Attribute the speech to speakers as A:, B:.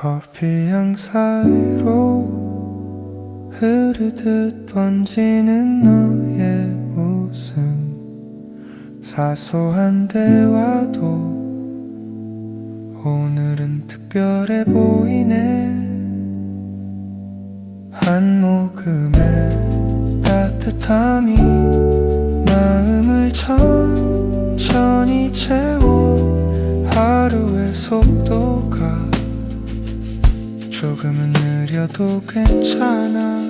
A: 커피 향 사이로 흐르듯 번지는 너의 웃음. 사소한 대화도 오늘은 특별해 보이네. 한 모금의 따뜻함이 마음을 천천히 채워 하루의 속도가 조금은 느려도 괜찮아